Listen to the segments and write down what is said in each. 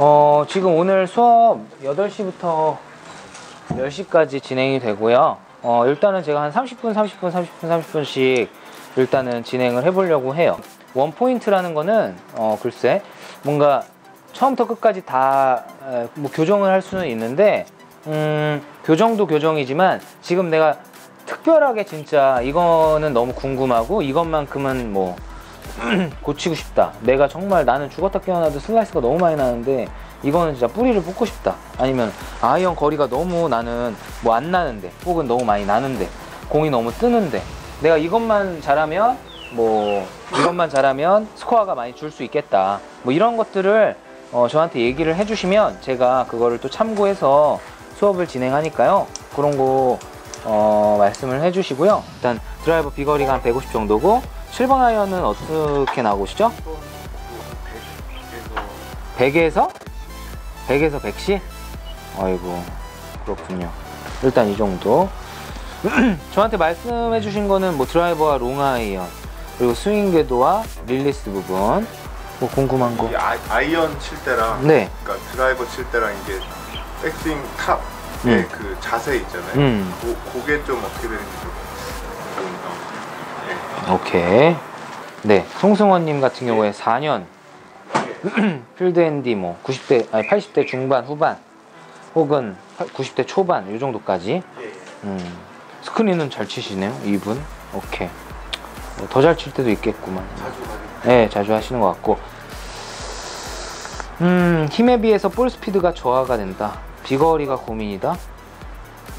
어, 지금 오늘 수업 8시부터 10시까지 진행이 되고요. 어, 일단은 제가 한 30분, 30분, 30분, 30분씩 일단은 진행을 해보려고 해요. 원 포인트라는 거는, 어, 글쎄, 뭔가 처음부터 끝까지 다, 에, 뭐, 교정을 할 수는 있는데, 음, 교정도 교정이지만, 지금 내가 특별하게 진짜 이거는 너무 궁금하고, 이것만큼은 뭐, 고치고 싶다. 내가 정말 나는 죽었다 깨어나도 슬라이스가 너무 많이 나는데 이거는 진짜 뿌리를 뽑고 싶다. 아니면 아이언 거리가 너무 나는 뭐 안 나는데 혹은 너무 많이 나는데 공이 너무 뜨는데 내가 이것만 잘하면 뭐 이것만 잘하면 스코어가 많이 줄 수 있겠다. 뭐 이런 것들을 어, 저한테 얘기를 해주시면 제가 그거를 또 참고해서 수업을 진행하니까요. 그런 거 어, 말씀을 해주시고요. 일단 드라이버 비거리가 한 150 정도고 7번 아이언은 어떻게 나오시죠? 100에서 100에서 110? 아이고 그렇군요. 일단 이 정도. 저한테 말씀해 주신 거는 뭐 드라이버와 롱 아이언 그리고 스윙 궤도와 릴리스 부분 뭐 궁금한 거. 이 아이, 아이언 칠 때랑 네. 그러니까 드라이버 칠 때랑 이게 백스윙 탑의 음. 그 자세 있잖아요. 음. 고, 그게 좀 어떻게 되는지 좀. 오케이. 네, 송승원님 같은 경우에 4년 필드 앤디 뭐 90대 아니 80대 중반 후반 혹은 90대 초반 이 정도까지. 음, 스크린은 잘 치시네요, 이분. 오케이. 뭐 더잘 칠 때도 있겠구만. 네, 자주 하시는 것 같고. 음, 힘에 비해서 볼 스피드가 저하가 된다. 비거리가 고민이다.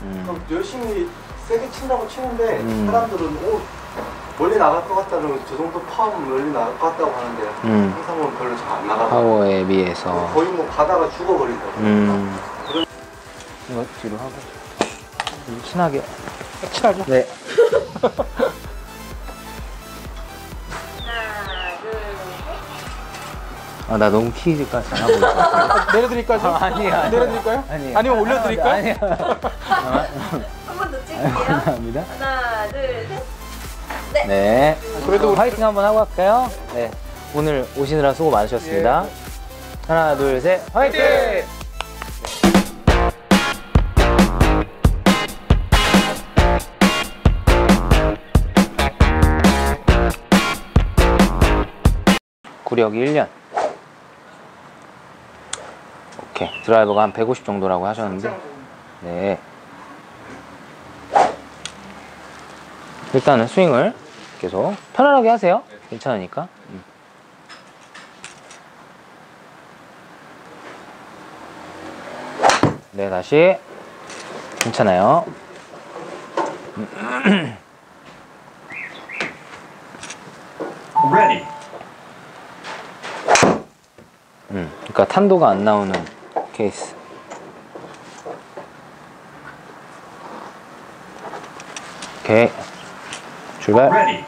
음, 열심히 세게 친다고 치는데 음. 사람들은 오 멀리 나갈 것 같다는 저 정도 파워면 멀리 나갈 것 같다고 하는데 음. 항상은 별로 잘 안 나가고 파워에 비해서. 거의 뭐 가다가 죽어버린다고 음. 이거 뒤로 하고. 좀 친하게. 친하죠? 네. 하나, 둘, 셋. 아, 나 너무 키까지 안 하고 있어. 내려드릴까요? 아, 아니에요. 내려드릴까요? 아니에요. 아니면 올려드릴까요? 아니요. 한번 더 찍을게요. 감사합니다. 하나, 둘, 셋. 네. 네. 그래도 우리- 화이팅 한번 하고 갈까요? 네. 오늘 오시느라 수고 많으셨습니다. 하나, 둘, 셋. 화이팅! 구력이 1년. 오케이. 드라이버가 한 150 정도라고 하셨는데. 네. 일단은 스윙을 계속 편안하게 하세요. 괜찮으니까. 음. 네, 다시. 괜찮아요. Ready. 음, 그러니까 탄도가 안 나오는 케이스. 오케이. 출발. Ready.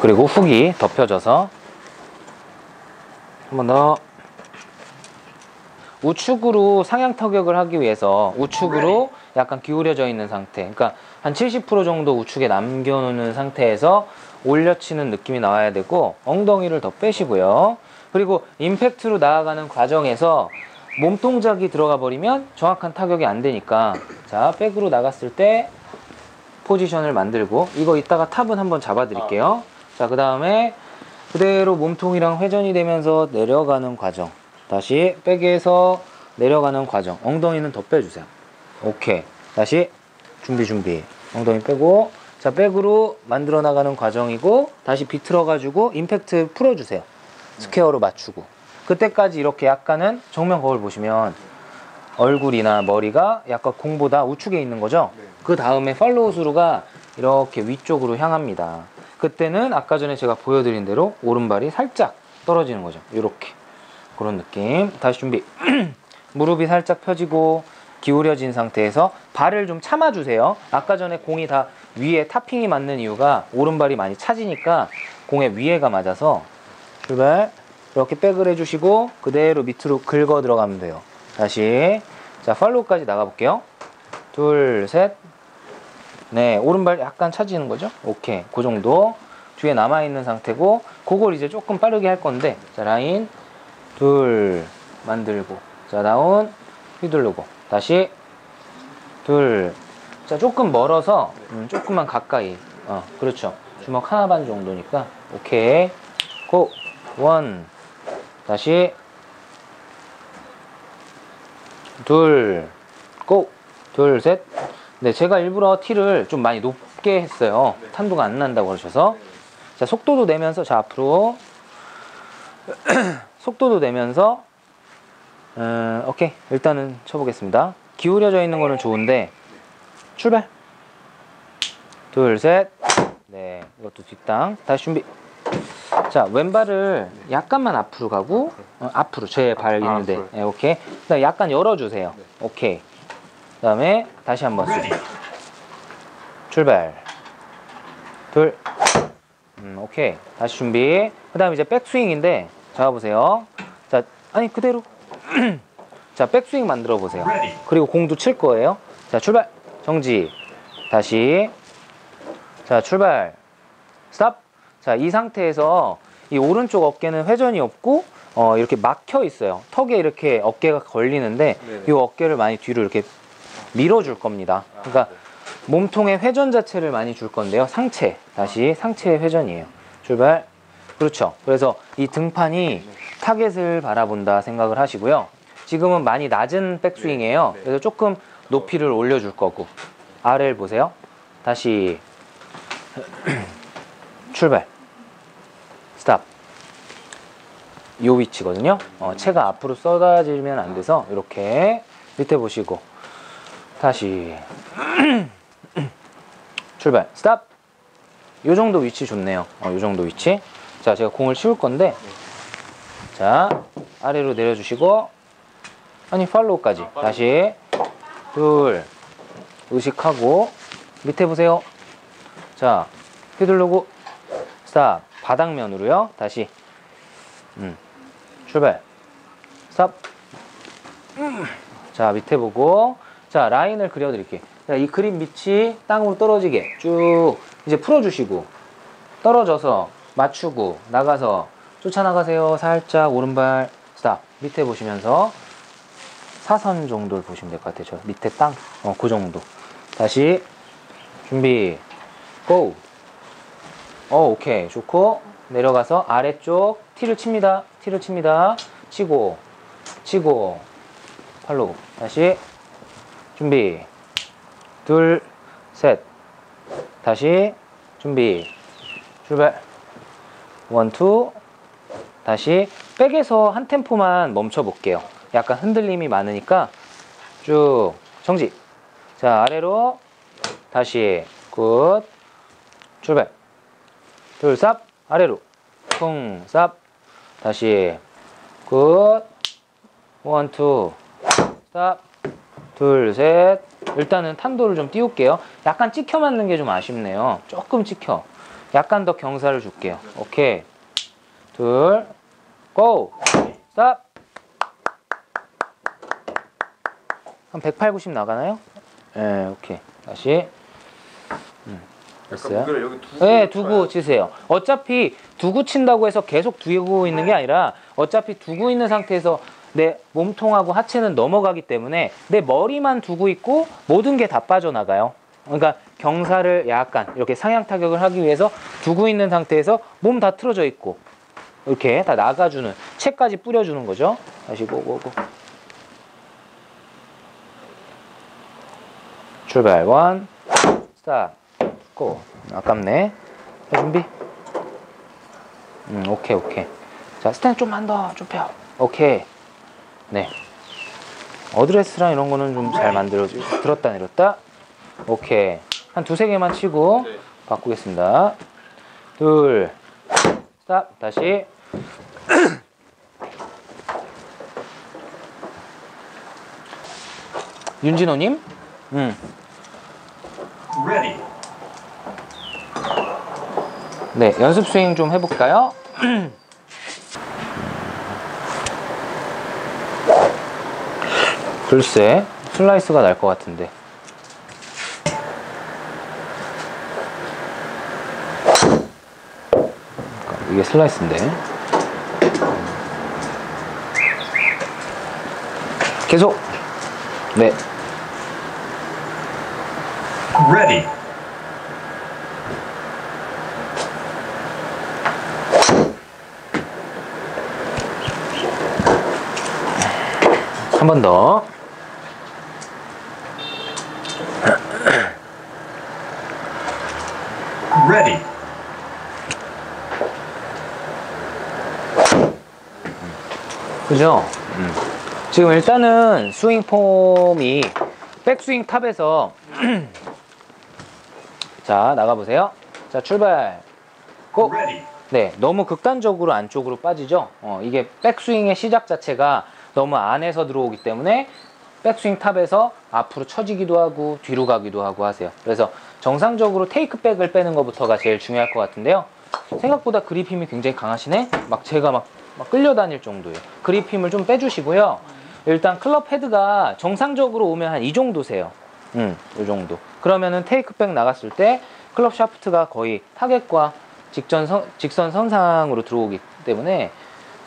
그리고 훅이 덮여져서 한 번 더. 우측으로 상향 타격을 하기 위해서 우측으로 약간 기울여져 있는 상태. 그러니까 한 70% 정도 우측에 남겨놓는 상태에서 올려치는 느낌이 나와야 되고 엉덩이를 더 빼시고요. 그리고 임팩트로 나아가는 과정에서 몸 동작이 들어가 버리면 정확한 타격이 안 되니까 자 백으로 나갔을 때 포지션을 만들고 이거 이따가 탑은 한번 잡아 드릴게요. 자 그 다음에 그대로 몸통이랑 회전이 되면서 내려가는 과정. 다시 백에서 내려가는 과정. 엉덩이는 더 빼주세요. 오케이. 다시 준비 준비. 엉덩이 빼고. 자 백으로 만들어 나가는 과정이고 다시 비틀어 가지고 임팩트 풀어주세요. 스퀘어로 맞추고 그때까지 이렇게 약간은 정면 거울 보시면 얼굴이나 머리가 약간 공보다 우측에 있는 거죠. 그 다음에 팔로우 스루가 이렇게 위쪽으로 향합니다. 그때는 아까 전에 제가 보여드린 대로 오른발이 살짝 떨어지는 거죠. 이렇게 그런 느낌. 다시 준비. 무릎이 살짝 펴지고 기울여진 상태에서 발을 좀 참아주세요. 아까 전에 공이 다 위에 타핑이 맞는 이유가 오른발이 많이 차지니까 공의 위에가 맞아서 출발. 이렇게 백을 해주시고 그대로 밑으로 긁어 들어가면 돼요. 다시. 자 팔로우까지 나가 볼게요. 둘, 셋. 네, 오른발 약간 차지는 거죠? 오케이, 그 정도. 뒤에 남아 있는 상태고 그걸 이제 조금 빠르게 할 건데. 자 라인 둘 만들고. 자 다운. 휘두르고. 다시. 둘 자 조금 멀어서 음, 조금만 가까이. 어 그렇죠. 주먹 하나 반 정도니까. 오케이. 고 원 다시 둘, 고! 둘, 셋. 네, 제가 일부러 티를 좀 많이 높게 했어요. 탄도가 안 난다고 그러셔서. 자, 속도도 내면서, 자, 앞으로. 속도도 내면서, 음, 오케이. 일단은 쳐보겠습니다. 기울여져 있는 거는 좋은데, 출발. 둘, 셋. 네, 이것도 뒷땅. 다시 준비. 자, 왼발을 약간만 앞으로 가고, 어, 앞으로, 제발 아, 있는데. 네, 오케이. 그다음 약간 열어주세요. 오케이. 그 다음에 다시 한번. 출발. 둘. 음, 오케이. 다시 준비. 그 다음 이제 백스윙인데, 잡아보세요. 자, 아니, 그대로. 자, 백스윙 만들어 보세요. 그리고 공도 칠 거예요. 자, 출발. 정지. 다시. 자, 출발. 스탑. 자, 이 상태에서 이 오른쪽 어깨는 회전이 없고 어, 이렇게 막혀 있어요. 턱에 이렇게 어깨가 걸리는데 네네. 이 어깨를 많이 뒤로 이렇게 밀어줄 겁니다. 그러니까 몸통의 회전 자체를 많이 줄 건데요. 상체. 다시 상체의 회전이에요. 출발. 그렇죠. 그래서 이 등판이 타겟을 바라본다 생각을 하시고요. 지금은 많이 낮은 백스윙이에요. 네. 그래서 조금 높이를 올려줄 거고. 아래를 보세요. 다시 출발. 스탑. 요 위치거든요. 어, 체가 앞으로 쏟아지면 안 돼서 이렇게 밑에 보시고 다시 출발. 스탑. 요 정도 위치 좋네요. 어, 요 정도 위치. 자, 제가 공을 치울 건데 자, 아래로 내려주시고 아니 팔로우까지 다시 둘 의식하고 밑에 보세요. 자, 휘두르고 스탑 바닥면으로요. 다시 음, 출발 스탑 음. 자 밑에 보고 자 라인을 그려드릴게요. 자, 이 그림 밑이 땅으로 떨어지게 쭉 이제 풀어주시고 떨어져서 맞추고 나가서 쫓아나가세요. 살짝 오른발 스탑 밑에 보시면서 사선 정도를 보시면 될 것 같아요. 저 밑에 땅, 어, 그 정도. 다시 준비, 고. 어, 오케이. 좋고 내려가서 아래쪽 티를 칩니다. 티를 칩니다. 치고, 치고, 팔로 다시 준비, 둘, 셋. 다시 준비, 출발. 원, 투. 다시 백에서 한 템포만 멈춰 볼게요. 약간 흔들림이 많으니까 쭉 정지. 자, 아래로 다시 굿. 출발. 둘, 쌉. 아래로. 쿵, 쌉. 다시 굿. 원, 투. 쌉. 둘, 셋. 일단은 탄도를 좀 띄울게요. 약간 찍혀 맞는 게 좀 아쉽네요. 조금 찍혀. 약간 더 경사를 줄게요. 오케이. 둘, 고! 스탑! 한 108, 90 나가나요? 네, 오케이. 다시. 음, 됐어요? 두고 네, 두고 치세요. 어차피 두고 친다고 해서 계속 두고 있는 게 아니라 어차피 두고 있는 상태에서 내 몸통하고 하체는 넘어가기 때문에 내 머리만 두고 있고 모든 게 다 빠져나가요. 그러니까 경사를 약간 이렇게 상향 타격을 하기 위해서 두고 있는 상태에서 몸 다 틀어져 있고 이렇게 다 나가주는 채까지 뿌려주는 거죠. 다시 고고고. 출발 원 스탑 고 아깝네. 자 준비. 음 오케이 오케이. 자 스탠 좀만 더 좁혀. 오케이. 네. 어드레스랑 이런 거는 좀 잘 만들어지 들었다 내렸다. 오케이. 한 두세 개만 치고 네. 바꾸겠습니다. 둘 스탑. 다시. 윤진호님? 음 네, 연습 스윙 좀 해볼까요? 글쎄, 슬라이스가 날 것 같은데. 이게 슬라이스인데. 계속. 네. Ready. 한 번 더. Ready. 그죠? 음. 지금 일단은 스윙 폼이 백스윙 탑에서 자 나가보세요. 자 출발. 고. Ready. 네, 너무 극단적으로 안쪽으로 빠지죠. 어, 이게 백스윙의 시작 자체가 너무 안에서 들어오기 때문에 백스윙 탑에서 앞으로 쳐지기도 하고 뒤로 가기도 하고 하세요. 그래서 정상적으로 테이크백을 빼는 것부터가 제일 중요할 것 같은데요. 생각보다 그립 힘이 굉장히 강하시네. 막 제가 막, 막 끌려다닐 정도예요. 그립 힘을 좀 빼주시고요. 일단 클럽 헤드가 정상적으로 오면 한 이 정도 세요. 음, 이 정도. 그러면은 테이크백 나갔을 때 클럽 샤프트가 거의 타겟과 직전 선, 직선 선상으로 들어오기 때문에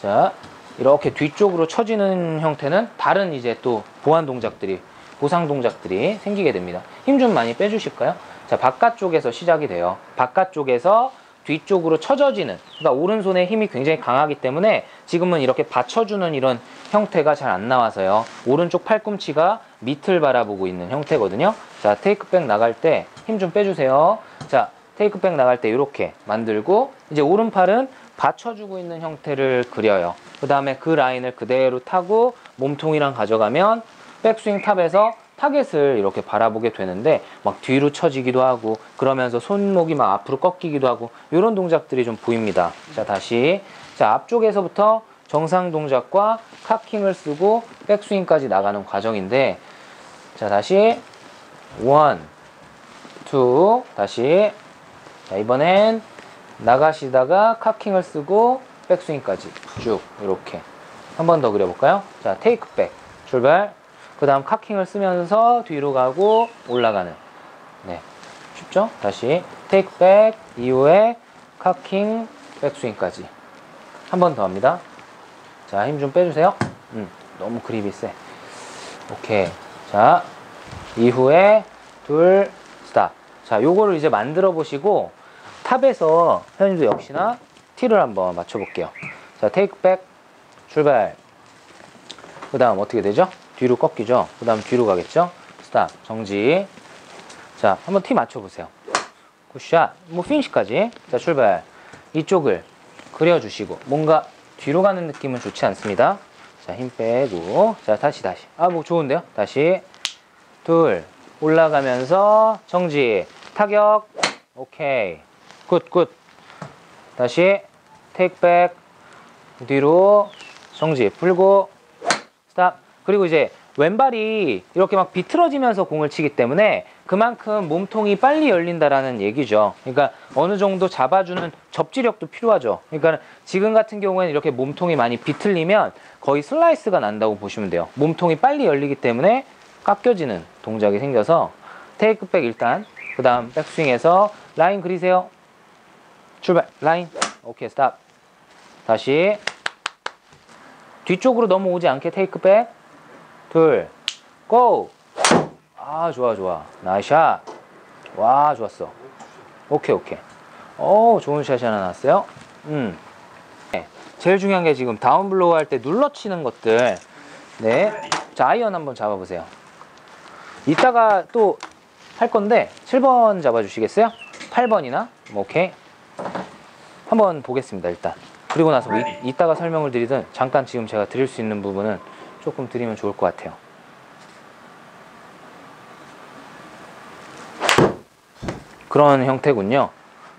자 이렇게 뒤쪽으로 쳐지는 형태는 다른 이제 또 보완 동작들이 보상 동작들이 생기게 됩니다. 힘 좀 많이 빼주실까요? 자 바깥쪽에서 시작이 돼요. 바깥쪽에서 뒤쪽으로 쳐져지는 그러니까 오른손에 힘이 굉장히 강하기 때문에 지금은 이렇게 받쳐주는 이런 형태가 잘 안 나와서요. 오른쪽 팔꿈치가 밑을 바라보고 있는 형태거든요. 자 테이크백 나갈 때 힘 좀 빼주세요. 자 테이크백 나갈 때 이렇게 만들고 이제 오른팔은 받쳐주고 있는 형태를 그려요. 그 다음에 그 라인을 그대로 타고 몸통이랑 가져가면 백스윙 탑에서 타겟을 이렇게 바라보게 되는데 막 뒤로 쳐지기도 하고 그러면서 손목이 막 앞으로 꺾이기도 하고 이런 동작들이 좀 보입니다. 자 다시 자 앞쪽에서부터 정상 동작과 카킹을 쓰고 백스윙까지 나가는 과정인데 자 다시 원, 투 다시 자 이번엔 나가시다가 카킹을 쓰고 백스윙까지 쭉 이렇게 한 번 더 그려볼까요? 자 테이크 백 출발. 그 다음 카킹을 쓰면서 뒤로 가고 올라가는. 네. 쉽죠? 다시 테이크 백 이후에 카킹 백스윙까지 한 번 더 합니다. 자 힘 좀 빼주세요. 음, 너무 그립이 세. 오케이. 자 이후에 둘 스탑. 자 요거를 이제 만들어 보시고 탑에서 현님도 역시나 티를 한번 맞춰 볼게요. 자 테이크백 출발. 그 다음 어떻게 되죠? 뒤로 꺾이죠? 그 다음 뒤로 가겠죠? 스탑 정지. 자 한번 티 맞춰 보세요. 굿샷 뭐 피니시까지. 자 출발. 이쪽을 그려주시고 뭔가 뒤로 가는 느낌은 좋지 않습니다. 자 힘 빼고. 자 다시 다시. 아 뭐 좋은데요? 다시. 둘. 올라가면서 정지. 타격. 오케이 굿 굿 다시 테이크백 뒤로 정지 풀고 스탑 그리고 이제 왼발이 이렇게 막 비틀어지면서 공을 치기 때문에 그만큼 몸통이 빨리 열린다라는 얘기죠. 그러니까 어느 정도 잡아주는 접지력도 필요하죠. 그러니까 지금 같은 경우에는 이렇게 몸통이 많이 비틀리면 거의 슬라이스가 난다고 보시면 돼요. 몸통이 빨리 열리기 때문에 깎여지는 동작이 생겨서 테이크백 일단 그 다음 백스윙에서 라인 그리세요. 출발. 라인. 오케이 스탑. 다시. 뒤쪽으로 넘어오지 않게 테이크 백. 둘. 고! 아 좋아 좋아. 나이샷. 와 좋았어. 오케이 오케이. 오 좋은 샷이 하나 나왔어요. 음. 네. 제일 중요한 게 지금 다운블로우 할 때 눌러치는 것들. 네자 아이언 한번 잡아보세요. 이따가 또 할 건데 7번 잡아주시겠어요? 8번이나? 뭐 오케이 한번 보겠습니다 일단. 그리고 나서 이, 이따가 설명을 드리든 잠깐 지금 제가 드릴 수 있는 부분은 조금 드리면 좋을 것 같아요. 그런 형태군요.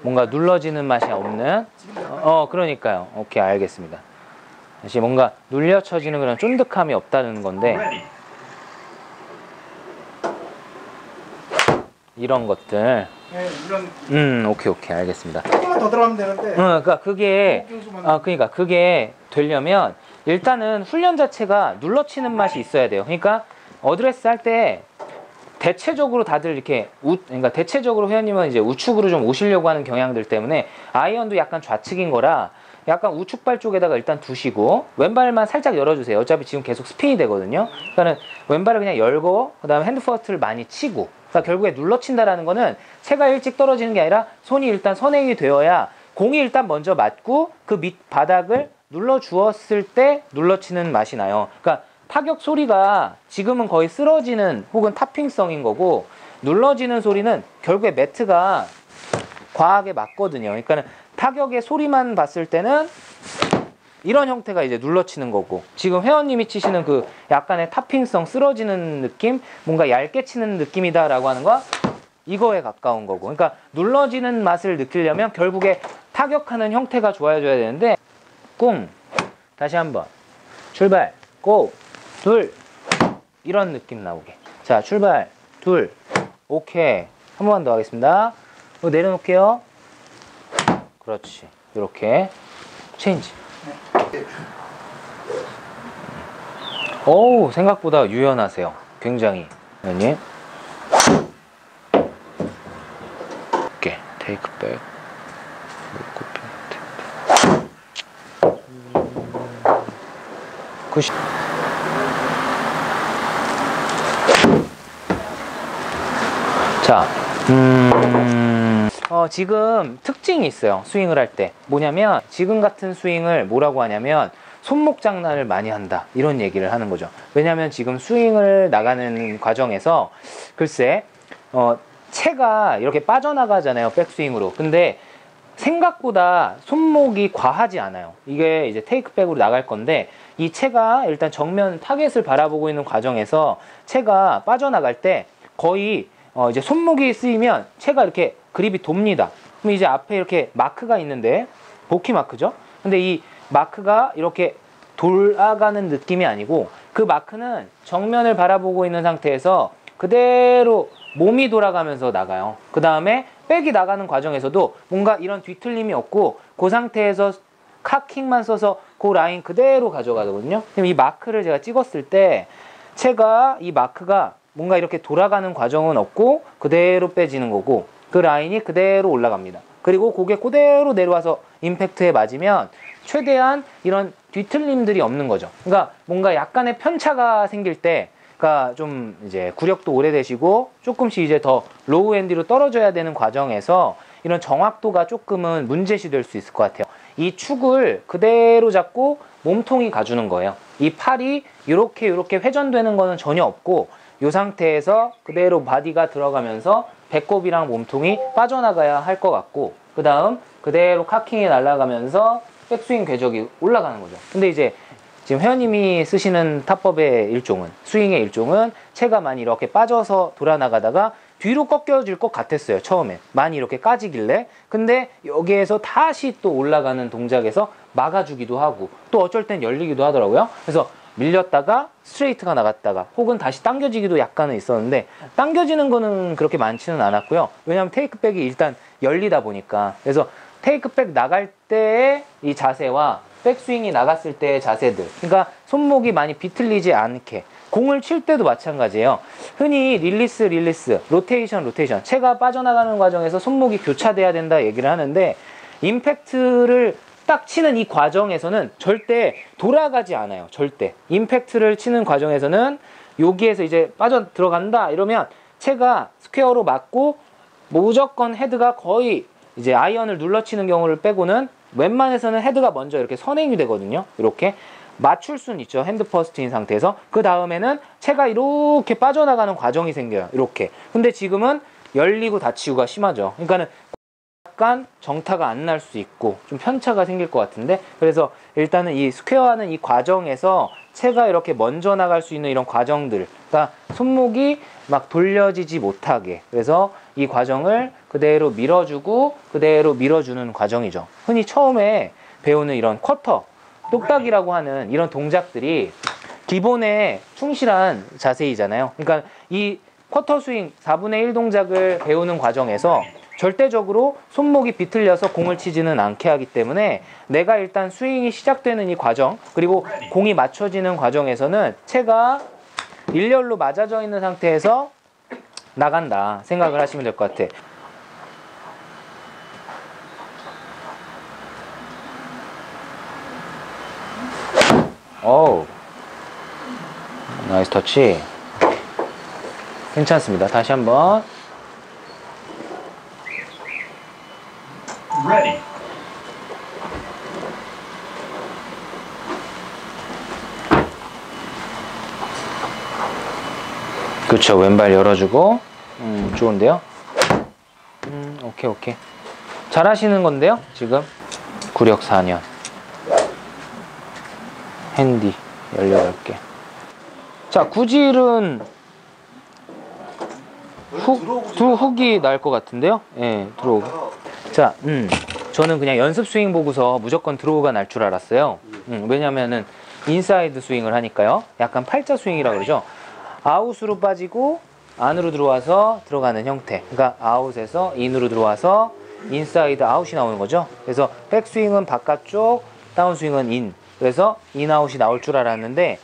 뭔가 눌러지는 맛이 없는 어 그러니까요. 오케이 알겠습니다. 다시 뭔가 눌려 쳐지는 그런 쫀득함이 없다는 건데 이런 것들 네, 이런 음 오케이 오케이 알겠습니다 조금만 더 들어가면 되는데. 어, 그러니까 그게 아 그러니까 그게 되려면 일단은 훈련 자체가 눌러치는 맛이 있어야 돼요. 그러니까 어드레스 할 때 대체적으로 다들 이렇게 우, 그러니까 대체적으로 회원님은 이제 우측으로 좀 오시려고 하는 경향들 때문에 아이언도 약간 좌측인 거라 약간 우측발 쪽에다가 일단 두시고 왼발만 살짝 열어주세요. 어차피 지금 계속 스핀이 되거든요. 그러니까는 왼발을 그냥 열고 그다음에 핸드 퍼스트를 많이 치고 그러니까 결국에 눌러친다라는 거는 채가 일찍 떨어지는 게 아니라 손이 일단 선행이 되어야 공이 일단 먼저 맞고 그 밑 바닥을 눌러 주었을 때 눌러치는 맛이 나요. 그러니까 타격 소리가 지금은 거의 쓰러지는 혹은 타핑성인 거고 눌러지는 소리는 결국에 매트가 과하게 맞거든요. 그러니까는 타격의 소리만 봤을 때는 이런 형태가 이제 눌러치는 거고. 지금 회원님이 치시는 그 약간의 타핑성 쓰러지는 느낌? 뭔가 얇게 치는 느낌이다라고 하는 거? 이거에 가까운 거고. 그러니까 눌러지는 맛을 느끼려면 결국에 타격하는 형태가 좋아져야 되는데 꿍! 다시 한번. 출발. 고둘! 이런 느낌 나오게. 자 출발. 둘! 오케이. 한 번만 더 하겠습니다. 이거 내려놓을게요. 그렇지. 이렇게. 체인지 어우 생각보다 유연하세요. 굉장히. 회원님. 오케이. 테이크 백. 굿 자, 음, 어, 지금 특징이 있어요. 스윙을 할 때. 뭐냐면, 지금 같은 스윙을 뭐라고 하냐면, 손목 장난을 많이 한다. 이런 얘기를 하는 거죠. 왜냐면 지금 스윙을 나가는 과정에서, 글쎄, 어, 채가 이렇게 빠져나가잖아요. 백스윙으로. 근데 생각보다 손목이 과하지 않아요. 이게 이제 테이크백으로 나갈 건데 이 채가 일단 정면 타겟을 바라보고 있는 과정에서 채가 빠져나갈 때 거의 어 이제 손목이 쓰이면 채가 이렇게 그립이 돕니다. 그럼 이제 앞에 이렇게 마크가 있는데 복귀 마크죠. 근데 이 마크가 이렇게 돌아가는 느낌이 아니고 그 마크는 정면을 바라보고 있는 상태에서 그대로 몸이 돌아가면서 나가요. 그 다음에 백이 나가는 과정에서도 뭔가 이런 뒤틀림이 없고 그 상태에서 카킹만 써서 그 라인 그대로 가져가거든요. 그럼 이 마크를 제가 찍었을 때 채가 이 마크가 뭔가 이렇게 돌아가는 과정은 없고 그대로 빼지는 거고 그 라인이 그대로 올라갑니다. 그리고 고개 그대로 내려와서 임팩트에 맞으면 최대한 이런 뒤틀림들이 없는 거죠. 그러니까 뭔가 약간의 편차가 생길 때 그러니까 좀 이제 구력도 오래되시고 조금씩 이제 더 로우 엔디로 떨어져야 되는 과정에서 이런 정확도가 조금은 문제시 될 수 있을 것 같아요. 이 축을 그대로 잡고 몸통이 가주는 거예요. 이 팔이 이렇게 이렇게 회전되는 거는 전혀 없고 이 상태에서 그대로 바디가 들어가면서 배꼽이랑 몸통이 빠져나가야 할 것 같고 그 다음 그대로 카킹이 날아가면서 백스윙 궤적이 올라가는 거죠. 근데 이제 지금 회원님이 쓰시는 타법의 일종은 스윙의 일종은 채가 많이 이렇게 빠져서 돌아나가다가 뒤로 꺾여질 것 같았어요 처음에. 많이 이렇게 까지길래. 근데 여기에서 다시 또 올라가는 동작에서 막아주기도 하고 또 어쩔 땐 열리기도 하더라고요. 그래서 밀렸다가 스트레이트가 나갔다가 혹은 다시 당겨지기도 약간은 있었는데 당겨지는 거는 그렇게 많지는 않았고요. 왜냐하면 테이크백이 일단 열리다 보니까. 그래서 테이크백 나갈 때의 이 자세와 백스윙이 나갔을 때의 자세들. 그러니까 손목이 많이 비틀리지 않게. 공을 칠 때도 마찬가지예요. 흔히 릴리스 릴리스 로테이션 로테이션. 채가 빠져나가는 과정에서 손목이 교차돼야 된다 얘기를 하는데 임팩트를 딱 치는 이 과정에서는 절대 돌아가지 않아요 절대 임팩트를 치는 과정에서는 여기에서 이제 빠져 들어간다 이러면 채가 스퀘어로 맞고 무조건 헤드가 거의 이제 아이언을 눌러치는 경우를 빼고는 웬만해서는 헤드가 먼저 이렇게 선행이 되거든요. 이렇게 맞출 수는 있죠. 핸드 퍼스트인 상태에서 그 다음에는 채가 이렇게 빠져나가는 과정이 생겨요. 이렇게. 근데 지금은 열리고 닫히고가 심하죠. 그러니까는 약간 정타가 안 날 수 있고 좀 편차가 생길 것 같은데? 그래서 일단은 이 스퀘어하는 이 과정에서 채가 이렇게 먼저 나갈 수 있는 이런 과정들 그러니까 손목이 막 돌려지지 못하게. 그래서 이 과정을 그대로 밀어주고 그대로 밀어주는 과정이죠. 흔히 처음에 배우는 이런 쿼터 똑딱이라고 하는 이런 동작들이 기본에 충실한 자세이잖아요. 그러니까 이 쿼터 스윙 4분의 1 동작을 배우는 과정에서 절대적으로 손목이 비틀려서 공을 치지는 않게 하기 때문에 내가 일단 스윙이 시작되는 이 과정 그리고 공이 맞춰지는 과정에서는 채가 일렬로 맞아져 있는 상태에서 나간다 생각을 하시면 될 것 같아. 。요 어우. 나이스 터치. 괜찮습니다. 다시 한번. Ready. 그쵸. 왼발 열어주고. 음, 좋은데요? 음, 오케이, 오케이. 잘 하시는 건데요, 지금. 구력 4년. 핸디 18개. 자, 구질은 훅, 두 훅이 날 것 같은데요? 예, 들어오고. 자, 음, 저는 그냥 연습 스윙 보고서 무조건 드로우가 날 줄 알았어요. 음, 왜냐면은 인사이드 스윙을 하니까요. 약간 팔자 스윙이라 그러죠. 아웃으로 빠지고 안으로 들어와서 들어가는 형태. 그러니까 아웃에서 인으로 들어와서 인사이드 아웃이 나오는 거죠. 그래서 백스윙은 바깥쪽, 다운스윙은 인. 그래서 인아웃이 나올 줄 알았는데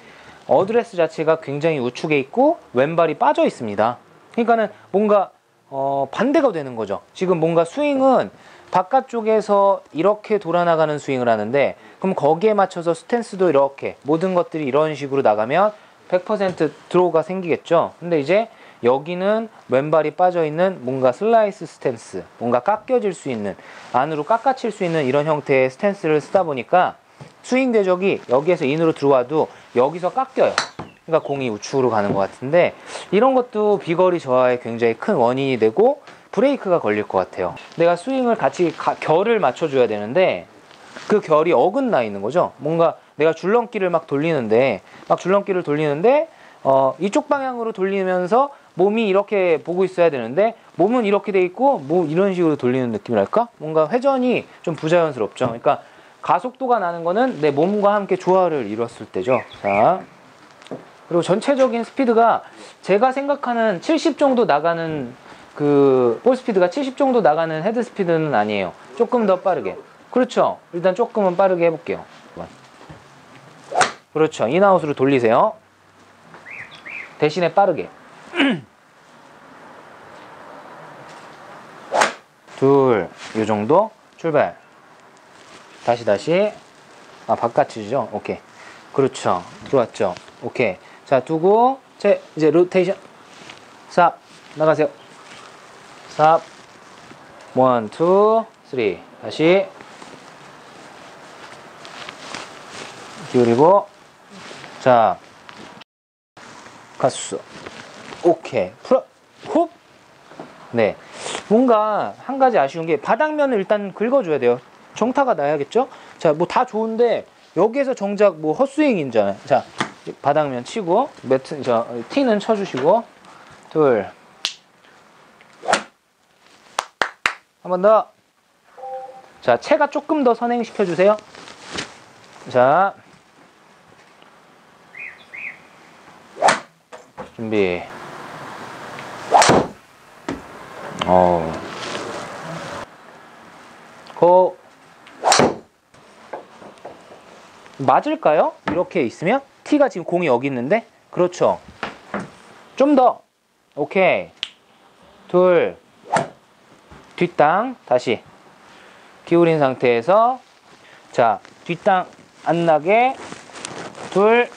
어드레스 자체가 굉장히 우측에 있고 왼발이 빠져 있습니다. 그러니까는 뭔가 어, 반대가 되는 거죠. 지금 뭔가 스윙은 바깥쪽에서 이렇게 돌아나가는 스윙을 하는데 그럼 거기에 맞춰서 스탠스도 이렇게 모든 것들이 이런 식으로 나가면 100% 드로우가 생기겠죠. 근데 이제 여기는 왼발이 빠져 있는 뭔가 슬라이스 스탠스, 뭔가 깎여질 수 있는 안으로 깎아칠 수 있는 이런 형태의 스탠스를 쓰다 보니까 스윙 대적이 여기에서 인으로 들어와도 여기서 깎여요. 그러니까 공이 우측으로 가는 것 같은데 이런 것도 비거리 저하에 굉장히 큰 원인이 되고 브레이크가 걸릴 것 같아요. 내가 스윙을 같이 가- 결을 맞춰줘야 되는데 그 결이 어긋나 있는 거죠. 뭔가 내가 줄넘기를 막 돌리는데 막 줄넘기를 돌리는데 어, 이쪽 방향으로 돌리면서 몸이 이렇게 보고 있어야 되는데 몸은 이렇게 돼 있고 뭐 이런 식으로 돌리는 느낌이랄까? 뭔가 회전이 좀 부자연스럽죠. 그러니까 가속도가 나는 거는 내 몸과 함께 조화를 이뤘을 때죠. 자. 그리고 전체적인 스피드가 제가 생각하는 70 정도 나가는 그 볼 스피드가 70 정도 나가는 헤드 스피드는 아니에요. 조금 더 빠르게. 그렇죠. 일단 조금은 빠르게 해볼게요. 그렇죠. 인아웃으로 돌리세요. 대신에 빠르게. 둘, 요 정도 출발. 다시 다시. 아 바깥이죠. 오케이. 그렇죠. 들어왔죠. 오케이. 자 두고 제 이제 로테이션. 삽 나가세요. 삽. 원, 투, 쓰리. 다시. 기울이고. 자. 가수. 오케이. 풀어. 훅. 네. 뭔가 한 가지 아쉬운 게 바닥면을 일단 긁어줘야 돼요. 정타가 나야겠죠? 자, 뭐 다 좋은데 여기에서 정작 뭐 헛스윙인잖아요. 자, 바닥면 치고 매트 저 티는 쳐주시고 둘. 한 번 더. 자, 체가 조금 더 선행시켜 주세요. 자. 준비. 어. 고. 맞을까요? 이렇게 있으면? T가 지금 공이 여기 있는데? 그렇죠. 좀 더. 오케이. 둘. 뒷땅. 다시. 기울인 상태에서. 자, 뒷땅 안 나게. 둘.